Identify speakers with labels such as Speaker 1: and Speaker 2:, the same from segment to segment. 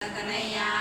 Speaker 1: 那个
Speaker 2: 那样。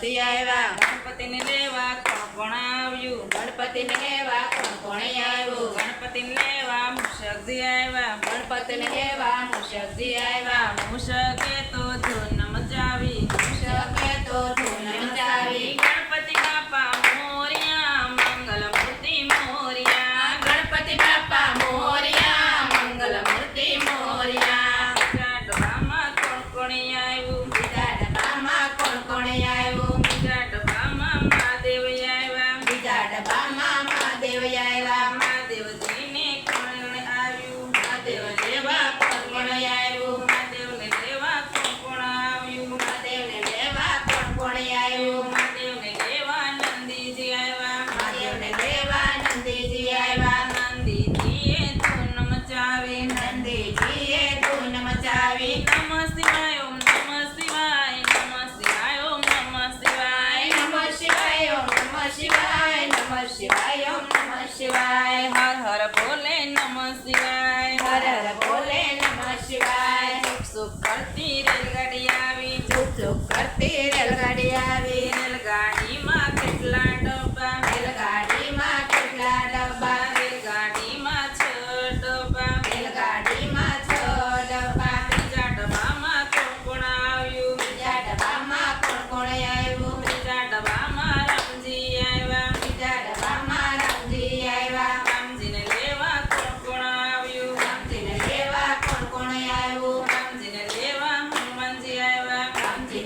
Speaker 2: ગણપતિ આવ્યા. ગણપતિને લેવા કોણ કોણ આવ્યું?
Speaker 1: ગણપતિને લેવા કોણ કોણે આવ્યું?
Speaker 2: ગણપતિને લેવા મુશક્તિ આવ્યા.
Speaker 1: ગણપતિને લેવા મુશક્તિ આવ્યા.
Speaker 2: મુશ શિવાય નમ શિવાય ઓમ નમ શિવાય હર હર બોલે નમ શિવાય
Speaker 1: હર હર બોલે નમ શિવાય
Speaker 2: સુખ સુખ કરતી રેલગાડી આવી.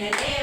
Speaker 2: Amen.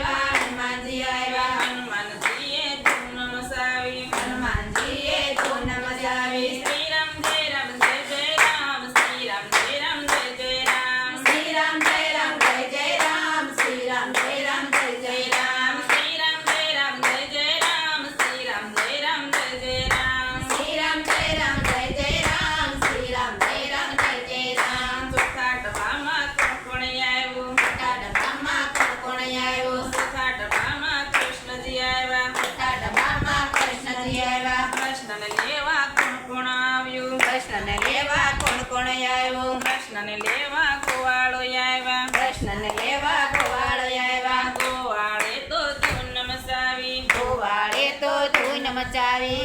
Speaker 2: કોણ આવ્યો કૃષ્ણને લેવા ગોવાળો આવ્યા
Speaker 1: કૃષ્ણને લેવા ગોવાળો આવ્યા
Speaker 2: ગોવાળે તો ધૂન મચાવી
Speaker 1: ગોવાળે તો ધૂન મચાવી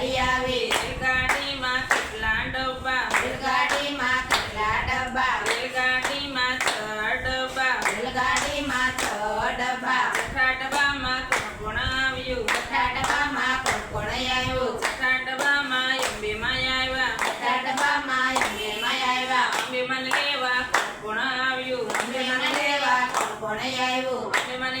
Speaker 2: રેલગાડી આવે રેલગાડીમાં કેટલા ડબ્બા?
Speaker 1: રેલગાડીમાં કેટલા ડબ્બા?
Speaker 2: રેલગાડીમાં છ ડબ્બા.
Speaker 1: રેલગાડીમાં છ ડબ્બા.
Speaker 2: છઠ્ઠા ડબ્બામાં કોણ કોણ આવ્યું?
Speaker 1: છઠ્ઠા ડબ્બામાં કોણ કોણ આવ્યું?
Speaker 2: છઠ્ઠા ડબ્બામાં અંબેમાં આવ્યા.
Speaker 1: છઠ્ઠા ડબ્બામાં અંબેમાં આવ્યા.
Speaker 2: અંબેમાં લેવા કોણ કોણ આવ્યું?
Speaker 1: અંબેમાં લેવા કોણ કોણ આવ્યું?
Speaker 2: અંબેમાં